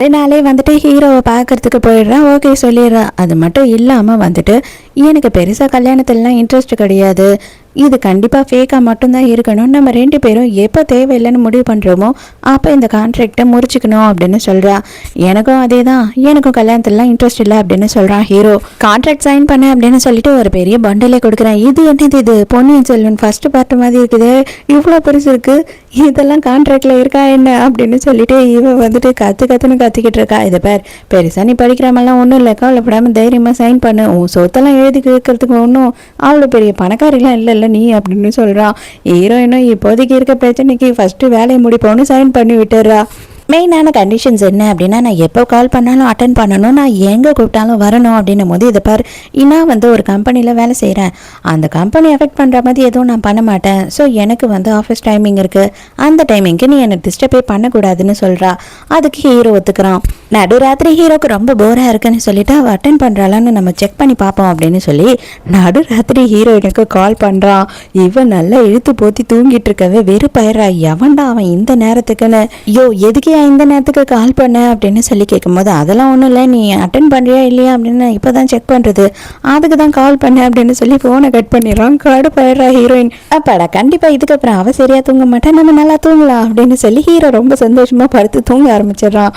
அதனாலே வந்துட்டு ஹீரோவை பார்க்கறதுக்கு போயிடுறேன். ஓகே சொல்லிடுறேன். அது மட்டும் இல்லாமல் வந்துட்டு எனக்கு பெருசாக கல்யாணத்துலலாம் இன்ட்ரெஸ்ட் கிடையாது. இது கண்டிப்பாக ஃபேக்காக மட்டும்தான் இருக்கணும். நம்ம ரெண்டு பேரும் எப்போ தேவையில்லைன்னு முடிவு பண்ணுறோமோ அப்போ இந்த கான்ட்ராக்டை முறிச்சிக்கணும் அப்படின்னு சொல்கிறா எனக்கும் அதே தான் எனக்கும் கல்யாணத்துலலாம் இன்ட்ரெஸ்ட் இல்லை அப்படின்னு சொல்கிறான் ஹீரோ கான்ட்ராக்ட் சைன் பண்ண அப்படின்னு சொல்லிட்டு ஒரு பெரிய பண்டிலே கொடுக்குறேன். இது என்னது இது? பொன்னியின் செல்வன் ஃபர்ஸ்ட் பார்ட் மாதிரி இருக்குது. இவ்வளோ பெருசு இருக்குது இதெல்லாம் கான்ட்ராக்டில் இருக்கா என்ன அப்படின்னு சொல்லிட்டு இவன் வந்துட்டு கற்று கற்றுன்னு கற்றுக்கிட்டு இருக்கா. இதை பேர் பெருசாக நீ படிக்கிறாமெல்லாம் ஒன்றும் இல்லை. கவலைப்படாமல் தைரியமாக சைன் பண்ணு. உன் சொத்தெல்லாம் எழுதி கேட்கறதுக்கு ஒன்றும் அவ்வளோ பெரிய பணக்காரிலாம் இல்லை இல்லை நீ அப்படின்னு சொல்கிறான் ஹீரோயினும் இப்போதைக்கு இருக்க பிரச்சனைக்கு ஃபஸ்ட்டு வேலையை முடிப்போன்னு சைன் பண்ணி விட்டுறா மெயினான கண்டிஷன்ஸ் என்ன அப்படின்னா நான் எப்போ கால் பண்ணாலும் அட்டன் பண்ணணும் நான் எங்கே கூப்பிட்டாலும் வரணும் அப்படின்னும் போது இதை பார் நான் வந்து ஒரு கம்பெனியில் வேலை செய்கிறேன் அந்த கம்பெனி எஃபெக்ட் பண்ணுற மாதிரி எதுவும் நான் பண்ண மாட்டேன். ஸோ எனக்கு வந்து ஆஃபீஸ் டைமிங் இருக்குது அந்த டைமிங்க்கு நீ என்னை டிஸ்டர்பே பண்ணக்கூடாதுன்னு சொல்கிறா அதுக்கு ஹீரோ ஒத்துக்கிறான். நடுராத்திரி ஹீரோக்கு ரொம்ப போராக இருக்குன்னு சொல்லிட்டு அவள் அட்டன் பண்ணுறாளான்னு நம்ம செக் பண்ணி பார்ப்போம் அப்படின்னு சொல்லி நடுராத்திரி ஹீரோயினுக்கு கால் பண்ணுறான் இவன் நல்லா இழுத்து போத்தி தூங்கிட்டு இருக்கவே வெறுப்பயிரா எவன்டா அவன் இந்த நேரத்துக்குன்னு? ஐயோ எதுக்கு ஏன் இந்த நேரத்துக்கு கால் பண்ண? அப்படின்னு சொல்லி கேட்கும்போது அதெல்லாம் ஒன்றும் இல்லை நீ அட்டன் பண்ணுறியா இல்லையா? அப்படின்னு நான் இப்போ தான் செக் பண்ணுறது அதுக்கு தான் கால் பண்ணேன் அப்படின்னு சொல்லி ஃபோனை கட் பண்ணிடுறான். கடுப்பாயிடுறா ஹீரோயின். அப்பாடா கண்டிப்பாக இதுக்கப்புறம் அவ சரியாக தூங்க மாட்டேன் நம்ம நல்லா தூங்கலாம் அப்படின்னு சொல்லி ஹீரோ ரொம்ப சந்தோஷமாக படுத்து தூங்க ஆரம்பிச்சிடுறான்.